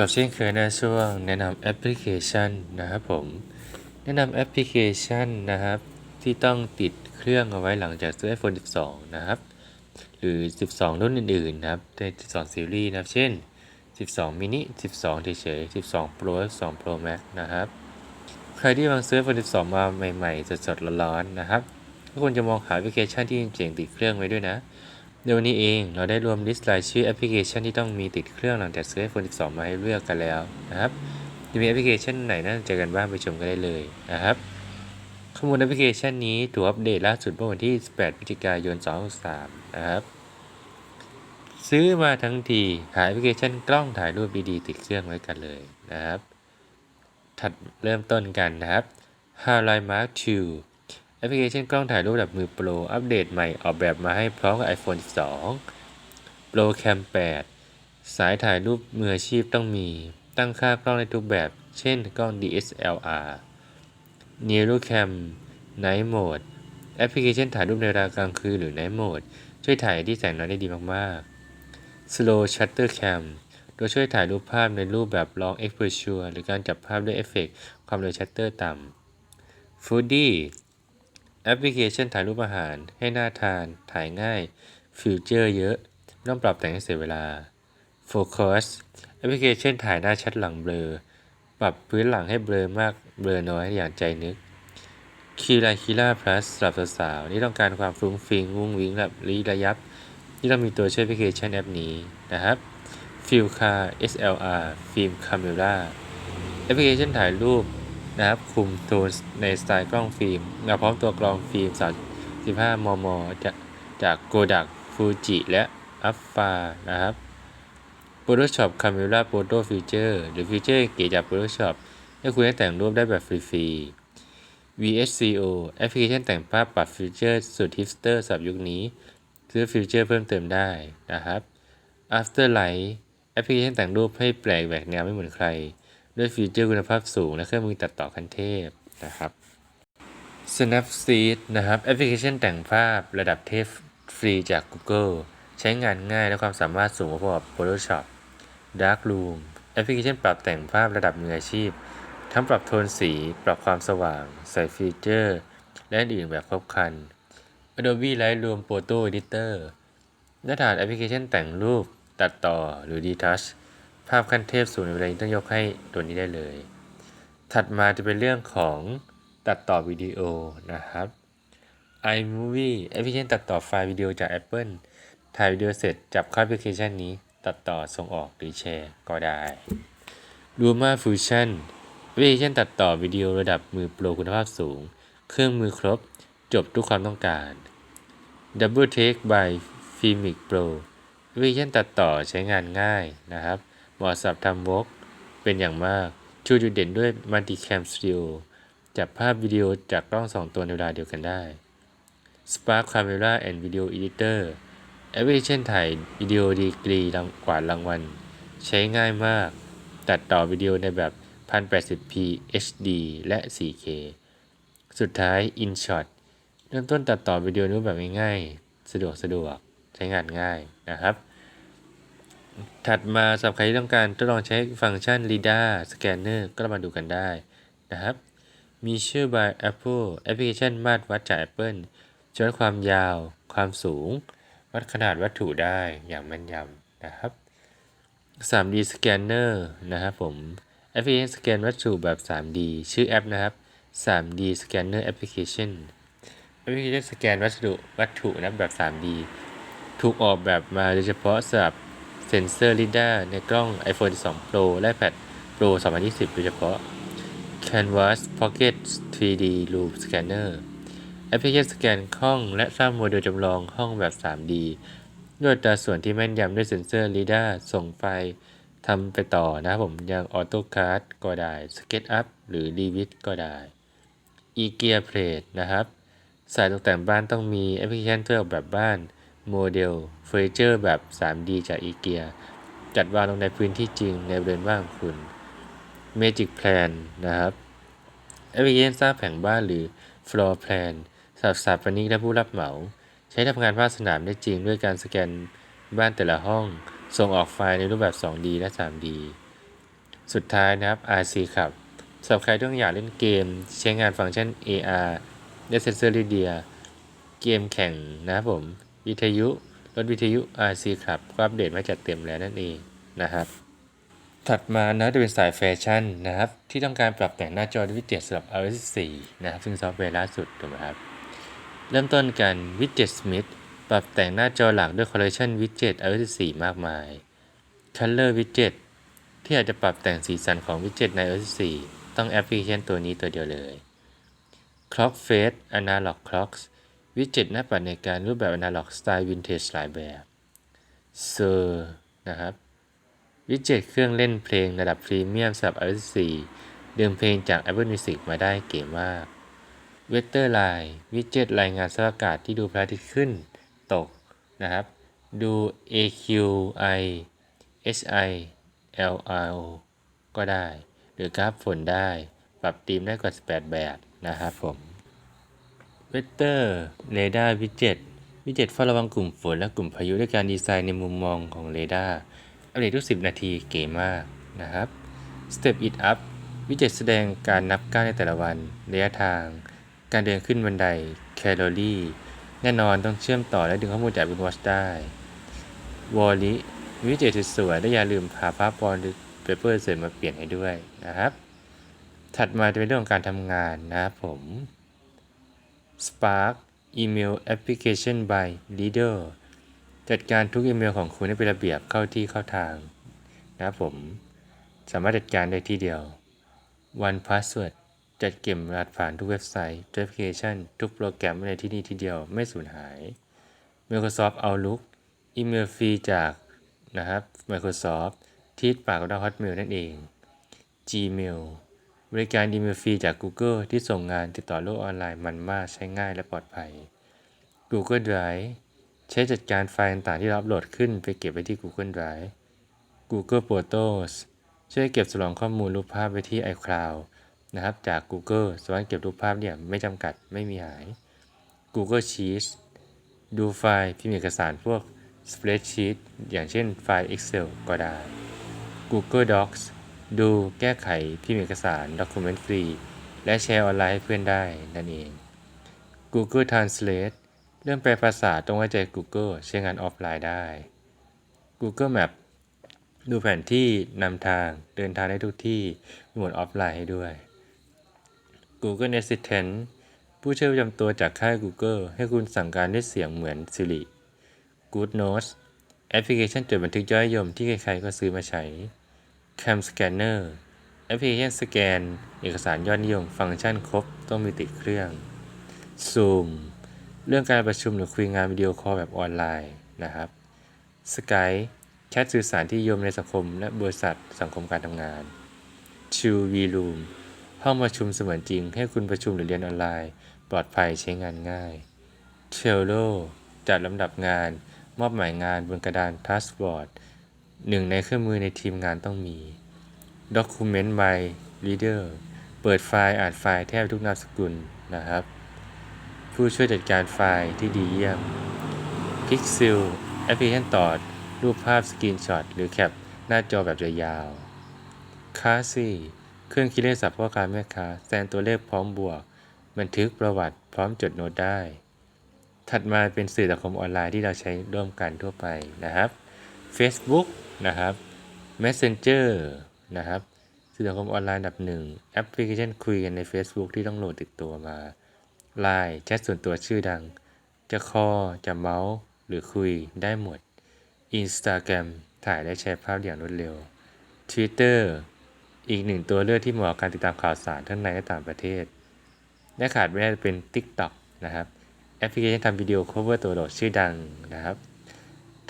กับเช่นเคยในช่วงแนะนำแอปพลิเคชันนะครับผม แนะนำแอปพลิเคชันนะครับ ที่ต้องติดเครื่องเอาไว้หลังจากซื้อ iPhone 12 นะครับ หรือ 12 รุ่นอื่นๆนะครับใน12 ซีรีส์นะครับ เช่น 12 mini 12 เฉยๆ12 Pro 12 Pro Max นะครับ ใครที่วางซื้อ iPhone 12 มาใหม่ๆ สดๆร้อนๆนะครับก็ควรจะมองหาแอปพลิเคชันที่เจ๋งๆติดเครื่องไว้ด้วยนะ ในวันนี้เองเราได้รวมลิสต์รายชื่อแอปพลิเคชันที่ต้องมีติดเครื่องหลังจากซื้อ iPhone 12 มาให้เลือกกันแล้วนะครับ จะมีแอปพลิเคชันไหนน่าสนใจกันบ้างไปชมกันได้เลยนะครับ ข้อมูลแอปพลิเคชันนี้ถูกอัปเดตล่าสุดเมื่อวันที่ 18พฤศจิกายน 2023นะครับ ซื้อมาทั้งทีหาแอปพลิเคชันกล้องถ่ายรูปดีๆติดเครื่องไว้กันเลยนะครับ ถัดเริ่มต้นกันนะครับ Highlight Mark 2 แอปพลิเคชันกล้องถ่ายรูปแบบมือโปร อัปเดตใหม่ออกแบบมาให้พร้อมกับ iPhone 12 Pro Cam 8 สายถ่ายรูปมืออาชีพต้องมี ตั้งค่ากล้องในทุกแบบ เช่นกล้อง DSLR Nero Cam Night Mode แอปพลิเคชันถ่ายรูปในเวลากลางคืนหรือ Night Mode ช่วยถ่ายที่แสงน้อยได้ดีมากๆ Slow Shutter Cam โดยช่วยถ่ายรูปภาพในรูปแบบ Long Exposure หรือการจับภาพด้วยเอฟเฟกต์ความเร็วชัตเตอร์ต่ำ Foodie แอปพลิเคชันถ่ายรูปอาหาร ให้น่าทาน ถ่ายง่าย ฟิวเจอร์เยอะไม่ต้องปรับแต่งให้เสียเวลา Focus แอปพลิเคชันถ่ายหน้าชัดหลังเบลอ ปรับพื้นหลังให้เบลอมาก เบลอน้อยอย่างใจนึกคีราคีราพลัสสำหรับสาวๆที่ต้องการความฟรุ้งฟิงวุ้งวิ้งแบบรีระยับที่ต้องมีตัวช่วยแอปพลิเคชันแอปนี้นะครับฟิลคา SLR ฟิล์มคาเมราแอปพลิเคชันถ่ายรูป นะครับ คุมโทนในสไตล์กล้องฟิล์มมาพร้อมตัวกรองฟิล์ม 35 มม จากจากโกดักฟูจิและอัฟฟานะครับ Photoshop Camera Photo Feature หรือฟีเจอร์เก๋จาก Photoshop ให้คุณได้แต่งรูปได้แบบฟรีๆ VSCO แอปพลิเคชันแต่งภาพปรับฟีเจอร์สุดฮิปสเตอร์สำหรับยุคนี้ ซื้อฟีเจอร์เพิ่มเติมได้นะครับ Afterlight แอปพลิเคชันแต่งรูปให้แปลกแหวกแนวไม่เหมือนใคร ด้วยฟีเจอร์คุณภาพสูง และเครื่องมือตัดต่อขั้นเทพนะครับ Snapseed นะครับแอปพลิเคชันแต่งภาพระดับเทพฟรีจาก Google ใช้งานง่ายและความสามารถสูงพอๆกับ Photoshop Darkroom แอปพลิเคชันปรับแต่งภาพระดับมืออาชีพ ทั้งปรับโทนสี ปรับความสว่าง ใส่ฟีเจอร์ และอื่นแบบครบครัน Adobe Lightroom Photo Editor หน้าฐานแอปพลิเคชันแต่งรูป ตัดต่อหรือ Detouch ภาพขั้นเทพสูงในเวลานี้ต้องยกให้ตัวนี้ได้เลย ถัดมาจะเป็นเรื่องของตัดต่อวิดีโอนะครับ iMovie แอปพลิเคชันตัดต่อไฟล์วิดีโอจาก Apple ถ่ายวิดีโอเสร็จจับเข้าแอปพลิเคชันนี้ ตัดต่อส่งออกหรือแชร์ก็ได้ Luma Fusion แอปพลิเคชันตัดต่อวิดีโอระดับมือโปรคุณภาพสูง เครื่องมือครบ จบทุกความต้องการ Double Take by Filmic Pro แอปพลิเคชันตัดต่อใช้งานง่ายนะครับ เหมาะสำหรับทำวอล์กเป็นอย่างมาก ชูจุดเด่นด้วย Multicam Studio จับภาพวิดีโอจากกล้องสองตัวในเวลาเดียวกันได้ Spark Camera and Video Editor แอปพลิเคชันถ่ายวิดีโอดีกรีรางกว่ารางวัล ใช้ง่ายมาก ตัดต่อวิดีโอในแบบ 1080p HD และ 4K สุดท้าย InShot เริ่มต้นตัดต่อวิดีโอนู้แบบง่ายๆ สะดวกสะดวก ใช้งานง่ายนะครับ ถัดมาสำหรับใครที่ต้องการทดลองใช้ฟังก์ชัน LiDAR Scanner ก็มาดูกันได้นะครับ มีชื่อ by Apple แอปพลิเคชันมาตรวัดจาก Apple จะวัดความยาว ความสูง วัดขนาดวัตถุได้อย่างแม่นยำนะครับ 3D Scanner นะครับผมแอปพลิเคชันสแกนวัตถุแบบ 3D ชื่อแอปนะครับ 3D Scanner Application แอปพลิเคชันสแกนวัสดุวัตถุนะแบบ 3D ถูกออกแบบมาโดยเฉพาะสำหรับ เซนเซอร์ LiDAR ในกล้อง iPhone 12 Pro และ iPad Pro 2020 โดยเฉพาะ Canvas Pocket 3D Loop Scanner แอปพลิเคชันสแกนห้องและสร้างโมเดลจำลองห้องแบบ 3D ด้วยตาส่วนที่แม่นยำด้วยเซ็นเซอร์ LiDAR ส่งไฟทำไปต่อนะครับผมอย่าง AutoCAD ก็ได้ SketchUp หรือ Revit ก็ได้ eGear Plate นะครับ สายตกแต่งบ้านต้องมีแอปพลิเคชันเพื่อออกแบบบ้าน โมเดลเฟอร์นิเจอร์แบบ 3D จาก IKEA จัดวางลงในพื้นที่จริงในบริเวณบ้านของคุณ Magic Plan นะครับแอปพลิเคชันสร้างแผงบ้านหรือ Floor Plan สำหรับสถาปนิกและผู้รับเหมา ใช้ทำงานภาคสนามได้จริงด้วยการสแกนบ้านแต่ละห้อง ส่งออกไฟล์ในรูปแบบ 2D และ 3D สุดท้ายนะครับ RC ครับสำหรับใครที่ต้องอยากเล่นเกม ใช้งานฟังก์ชัน AR และ Sensor Media เกมแข่งนะครับผม วิทยุรถวิทยุ RC ครับก็อัปเดตมาจัดเต็มแล้วนั่นเองนะครับถัดมานะจะเป็นสายแฟชั่นนะครับ ที่ต้องการปรับแต่งหน้าจอด้วยวิดเจ็ตสำหรับ iOS 4นะครับ ซึ่งซอฟต์แวร์ล่าสุดถูกไหมครับ เริ่มต้นกันวิดเจ็ตสมิธปรับแต่งหน้าจอหลักด้วยคอลเลคชันวิดเจ็ต iOS 4มากมาย Color Widget ที่อาจจะปรับแต่งสีสันของวิดเจ็ตใน iOS 4ต้องแอปพลิเคชันตัวนี้ตัวเดียวเลย Clock Face Analog Clocks วิจ็ตหน้าปัดในการรูปแบบ Analog สไตล์ Vintage หลายแบบ Sir นะครับ วิจ็ตเครื่องเล่นเพลงระดับพรีเมียมสำหรับ iOS 4ดึงเพลงจาก Apple Music มาได้เก๋มาก Weather Line วิจ็ตรายงานสภาพอากาศที่ดูพระอาทิตย์ขึ้นตกนะครับ ดู AQI HI LRO ก็ได้ หรือกราฟฝนได้ ปรับธีมได้กว่า 18 แบบนะครับผม Weather Radar Widget วิดเจ็ตเฝ้าระวังกลุ่มฝนและกลุ่มพายุด้วยการดีไซน์ในมุมมองของเรดาร์อัปเดตทุก 10 นาทีเก๋มากนะครับ Step It Up วิดเจ็ตแสดงการนับก้าวในแต่ละวัน ระยะทาง การเดินขึ้นบันได แคลอรี่ แน่นอนต้องเชื่อมต่อและดึงข้อมูลจาก Apple Watch ได้ วอลลิวิดเจ็ตสวยๆและอย่าลืมพาภาพบอลเปเปอร์เสริมมาเปลี่ยนให้ด้วยนะครับ ถัดมาจะเป็นเรื่องของการทำงานนะครับผม Spark Email Application by Leader จัดการทุกอีเมลของคุณให้เป็นระเบียบเข้าที่เข้าทางนะครับผม สามารถจัดการได้ที่เดียว One Password จัดเก็บรหัสผ่านทุกเว็บไซต์ทุกแอปพลิเคชัน ทุกโปรแกรมไว้ในที่นี่ที่เดียวไม่สูญหาย Microsoft Outlook อีเมลฟรีจากนะครับ Microsoft ที่ปากกับ Hotmail นั่นเอง Gmail บริการอีเมลฟรีจาก Google ที่ส่งงานติดต่อโลกออนไลน์มันมาก ใช้ง่ายและปลอดภัย Google Drive ใช้จัดการไฟล์ต่างๆที่เราอัปโหลดขึ้นไปเก็บไว้ที่ Google Drive Google Photos ช่วยเก็บสำรองข้อมูลรูปภาพไว้ที่ iCloud นะครับ จาก Google สามารถเก็บรูปภาพเนี่ยไม่จำกัดไม่มีหาย Google Sheets ดูไฟล์พิมพ์เอกสารพวก Spreadsheet อย่างเช่นไฟล์ Excel ก็ได้ Google Docs ดูแก้ไขพิมพ์เอกสาร Document ฟรี และแชร์ออนไลน์ให้เพื่อนได้นั่นเอง Google Translate เรื่องแปลภาษาต้องไว้ใจ Google ใช้งานออฟไลน์ได้ Google Map ดูแผนที่นำทางเดินทางได้ทุกที่มีหมดออฟไลน์ให้ด้วย Google Assistant ผู้ช่วยประจำตัวจากค่าย Google ให้คุณสั่งการด้วยเสียงเหมือน Siri Good Notes แอปพลิเคชันจดบันทึกยอดนิยมที่ใครๆก็ซื้อมาใช้ Cam Scanner แอปพลิเคชันสแกน เอกสารยอดนิยม ฟังก์ชันครบ ต้องมีติดเครื่อง Zoom เรื่องการประชุมหรือคุยงานวิดีโอคอลแบบออนไลน์นะครับ Skype แชทสื่อสารที่นิยมในสังคม และบริษัทสังคมการทำงาน Chill V Room ห้องประชุมเสมือนจริง ให้คุณประชุมหรือเรียนออนไลน์ ปลอดภัยใช้งานง่าย Trello จัดลำดับงาน มอบหมายงานบนกระดาน Taskboard หนึ่งในเครื่องมือในทีมงานต้องมี Document by Reader เปิดไฟล์อ่านไฟล์แทบทุกนามสกุลนะครับ ผู้ช่วยจัดการไฟล์ที่ดีเยี่ยม Pixel แอปพลิเคชันต่อรูปภาพสกรีนช็อตหรือแคปหน้าจอแบบยาวๆ c a s i เครื่องคิดเลขสับพ่อค้าแม่ค้าแสดงตัวเลขพร้อมบวก บันทึกประวัติพร้อมจดโน้ตได้ ถัดมาเป็นสื่อสังคมออนไลน์ที่เราใช้ร่วมกันทั่วไปนะครับ Facebook นะครับ Messenger นะครับสื่อสังคมออนไลน์ดับหนึ่งแอปพลิเคชันคุยกันใน Facebook ที่ต้องโหลดติดตัวมา Line แชทส่วนตัวชื่อดัง จะคอจะเมาส์ หรือคุยได้หมด Instagram ถ่ายและแชร์ภาพอย่างรวดเร็ว Twitter อีกหนึ่งตัวเลือกที่เหมาะกับการติดตามข่าวสารทั้งในและต่างประเทศ และขาดไม่ได้เป็น TikTok นะครับ แอปพลิเคชันทำวิดีโอ cover ตัวโดดชื่อดังนะครับ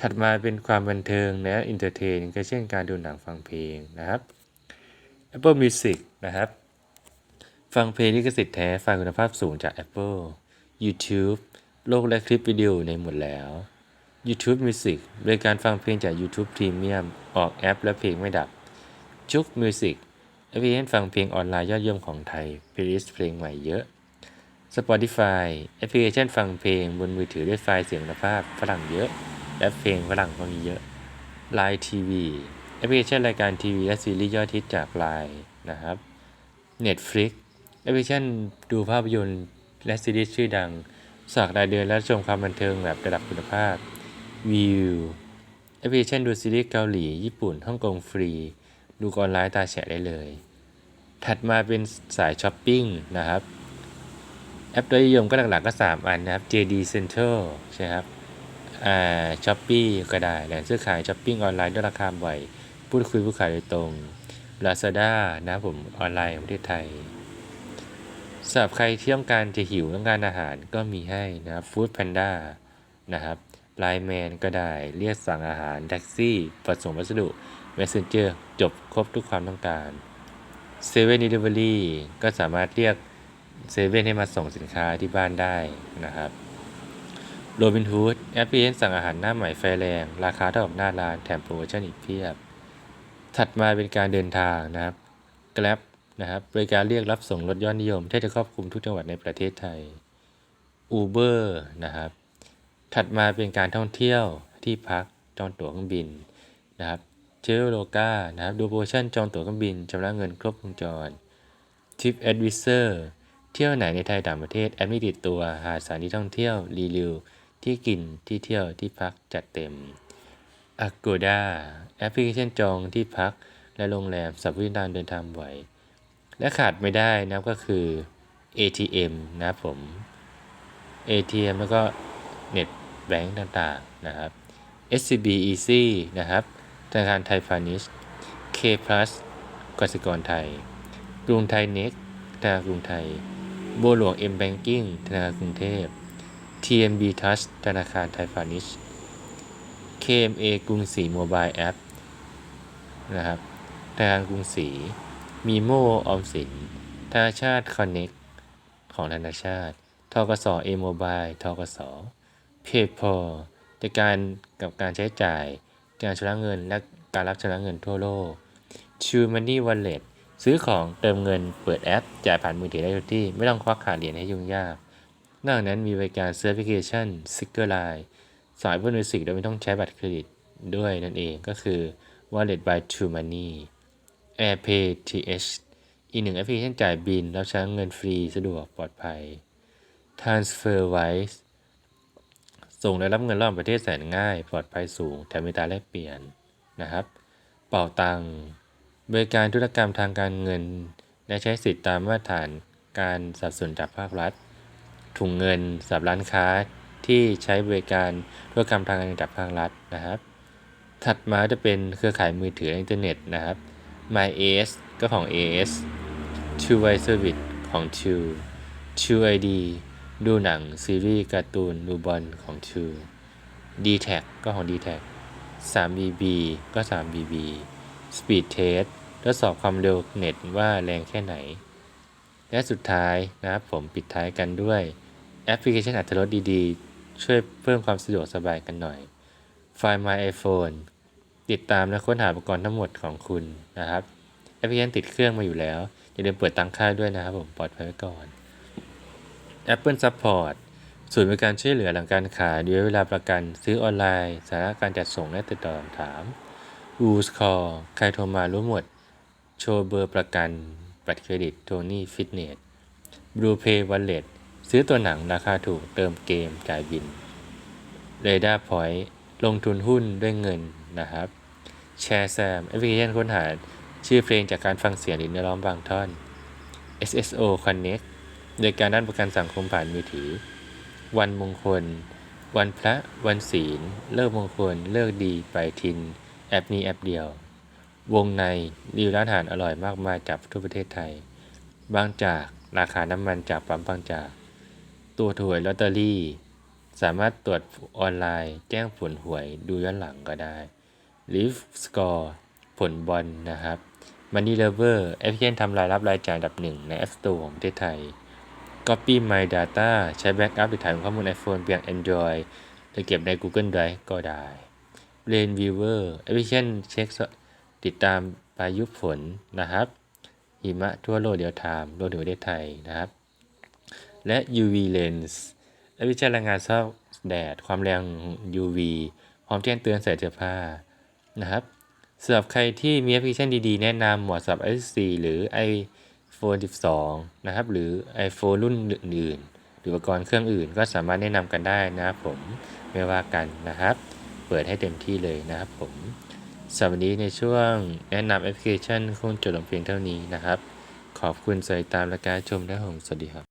ถัดมาเป็นความบันเทิงและ entertain ก็เช่นการดูหนังฟังเพลงนะครับ Apple Music นะครับ ฟังเพลงลิขสิทธิ์แท้ไฟล์คุณภาพสูงจาก Apple YouTube โลกและคลิปวิดีโอในหมดแล้ว YouTube Music บริการฟังเพลงจาก YouTube Premium ออกแอปและเพลงไม่ดับจุก Music แอปพลิเคชันฟังเพลงออนไลน์ยอดเยี่ยมของไทยพลย์ลิสเพลงใหม่เยอะ Spotify แอปพลิเคชันฟังเพลงบนมือถือด้วยไฟล์เสียงคุณภาพฝรั่งเยอะ และเพลงฝรั่งก็มีเยอะ Line TV แอปพลิเคชันรายการทีวีและซีรีส์ยอดฮิตจากไลน์นะครับ Netflix แอปพลิเคชันดูภาพยนตร์และซีรีส์ชื่อดังสากรายเดือนและชมความบันเทิงแบบระดับคุณภาพ View แอปพลิเคชันดูซีรีส์เกาหลี ญี่ปุ่นฮ่องกงฟรี ดูออนไลน์ตาแฉะได้เลย ถัดมาเป็นสายช้อปปิ้งนะครับ แอปโดยนิยมก็หลักๆก็ 3 อันนะครับ JD Central ใช่ครับ ช้อปปี้ก็ได้แหล่งซื้อขายช้อปปิ้งออนไลน์ด้วยราคาบ่อยพูดคุยผู้ขายโดยตรง Lazada นะผมออนไลน์ของประเทศไทยสำหรับใครที่ต้องการจะหิวต้องการอาหารก็มีให้นะครับ Food Panda นะครับไลน์แมนก็ได้เรียกสั่งอาหาร แท็กซี่ผสมวัสดุ Messenger จบครบทุกความต้องการเซเว่น e ิเวอรี่ก็สามารถเรียกเซเว่นให้มาส่งสินค้าที่บ้านได้นะครับ โรบินฮูดแอปพลิเคชันสั่งอาหารหน้าใหม่ไฟแรง ราคาเท่ากับหน้าร้านแถมโปรโมชั่นอีกเพียบ ถัดมาเป็นการเดินทางนะครับ Grab นะครับบริการเรียกรับส่งรถยอดนิยมที่จะครอบคลุมทุกจังหวัดในประเทศไทย Uber นะครับ ถัดมาเป็นการท่องเที่ยวที่พักจองตั๋วเครื่องบินนะครับเชลโลกานะครับดูโปรโมชั่นจองตั๋วเครื่องบินชำระเงินครบวงจร Trip Advisor เที่ยวไหนในไทยต่างประเทศแอปไม่ติดตัว หาสถานที่ท่องเที่ยวรีวิว ที่กินที่เที่ยวที่พักจัดเต็ม Agoda แอปพลิเคชันจองที่พักและโรงแรมสำหรับผู้ที่เดินทางบ่อย และขาดไม่ได้นะครับก็คือ ATM นะผม ATM แล้วก็ Net Bank ต่างๆนะครับ SCB Easy นะครับธนาคารไทยพาณิชย์ K Plus กสิกรไทย กรุงไทยเน็กธนาคารกรุงไทยบัวหลวง M Banking ธนาคารกรุงเทพ TMB Touch ธนาคารไทยพาณิชย์ KMA กรุงศรีโมบายแอปนะครับธนาคารกรุงศรีมีโมออมสินธนาชาติคอนเน็กของธนาชาติทกสเอโมบายทกสเพย์พอจัดการกับการใช้จ่าย การชำระเงินและการรับชำระเงินทั่วโลกชูมันนี่วอลเล็ตซื้อของเติมเงินเปิดแอป จ่ายผ่านมือถือได้ทุกที่ ไม่ต้องควักขาเหรียญให้ยุ่งยาก นอกจากนั้นมีบริการเซอร์ฟิเคชันซิกเกอร์ไลน์สายเพื่อนมิวสิกโดยไม่ต้องใช้บัตรเครดิตด้วยนั่นเองก็คือ Wallet by True Money AirPay TH อีกหนึ่งแอปพลิเคชันจ่ายบินรับใช้เงินฟรีสะดวกปลอดภัย TransferWise ส่งและรับเงินระหว่างประเทศแสนง่าย ปลอดภัยสูงแถมมีตาแลกเปลี่ยนนะครับ เป่าตังบริการธุรกรรมทางการเงิน และใช้สิทธิตามมาตรฐานการสับสนจากภาครัฐ ถุงเงินสำหรับร้านค้าที่ใช้บริการธุรกรรมทางการเงินจากภาครัฐนะครับ ถัดมาจะเป็นเครือข่ายมือถืออินเทอร์เน็ตนะครับ MyAS ก็ของ AS True Wise Service ของ True True ID ดูหนัง ซีรีส์การ์ตูนดูบอลของ True d t a c ก็ของ d t a c 3BB ก็ 3BB Speed Test ทดสอบความเร็วเน็ตว่าแรงแค่ไหน และสุดท้ายนะครับผมปิดท้ายกันด้วย แอปพลิเคชันอัตรถดีๆ ช่วยเพิ่มความสะดวกสบายกันหน่อย Find My iPhone ติดตามและค้นหาอุปกรณ์ทั้งหมดของคุณนะครับ แอปพลิเคชันติดเครื่องมาอยู่แล้ว อย่าลืมเปิดตังค่าด้วยนะครับผมปลอดภัยไว้ก่อน Apple Support ศูนย์บริการช่วยเหลือหลังการขายด้วยเวลาประกัน ซื้อออนไลน์สาระการจัดส่งและติดต่อถาม r u l e s Call ใครโทรมารู้หมด โชว์เบอร์ประกัน บัตรเครดิตโทนี่ฟิตเนส Blue Pay Wallet ซื้อตัวหนังราคาถูกเติมเกมจ่ายบิน r a d a r Point ลงทุนหุ้นด้วยเงินนะครับแชร์แซมแอปพลิเคชันค้นหาชื่อเพลงจากการฟังเสียงหรือเนื้อร้องบางท่อน SSO Connect โดยการด้านประกันสังคมผ่านมือถือ วันมงคล วันพระ วันศีล เลิกมงคล เลิกดีไปทิน แอปนี้แอปเดียว วงในรีวิวร้านอาหารอร่อยมากมายจากทั่วประเทศไทย บางจากราคาน้ำมันจากปั๊มบางจาก ตัวถวยลอตเตอรี่ สามารถตรวจออนไลน์ แจ้งผลหวยดูย้อนหลังก็ได้ l i f t Score ผลบอลนะครับ Money Lover แอปพลิเคชันทำรายรับรายจ่ายอันดับหนึ่งใน App Store ของประเทศไทย Copy My Data ใช้แบ็กอัพหรือถ่ายข้อมูล iPhone เพียง Android หรือเก็บใน Google Drive ก็ได้ Rain Viewer แอปพลิเคชันเช็คติดตามพายุฝนนะครับ หิมะทั่วโลกเดียวไทม์รวมถึงประเทศไทยนะครับ และ UV Lens แอปพลิเคชันรายงานสภาพแดด ความแรง UV พร้อมแจ้งเตือนใส่เสื้อผ้านะครับสำหรับใครที่มีแอปพลิเคชันดีๆ แนะนำเหมาะสำหรับ S4 หรือ iPhone 12 นะครับ หรือ iPhone รุ่นอื่นๆหรืออุปกรณ์เครื่องอื่น ก็สามารถแนะนำกันได้นะครับผมไม่ว่ากันนะครับ เปิดให้เต็มที่เลยนะครับผมสำหรับวันนี้ในช่วงแนะนำแอปพลิเคชันคงจบลงเพียงเท่านี้นะครับ ขอบคุณสายตามและการชมและผมสวัสดีครับ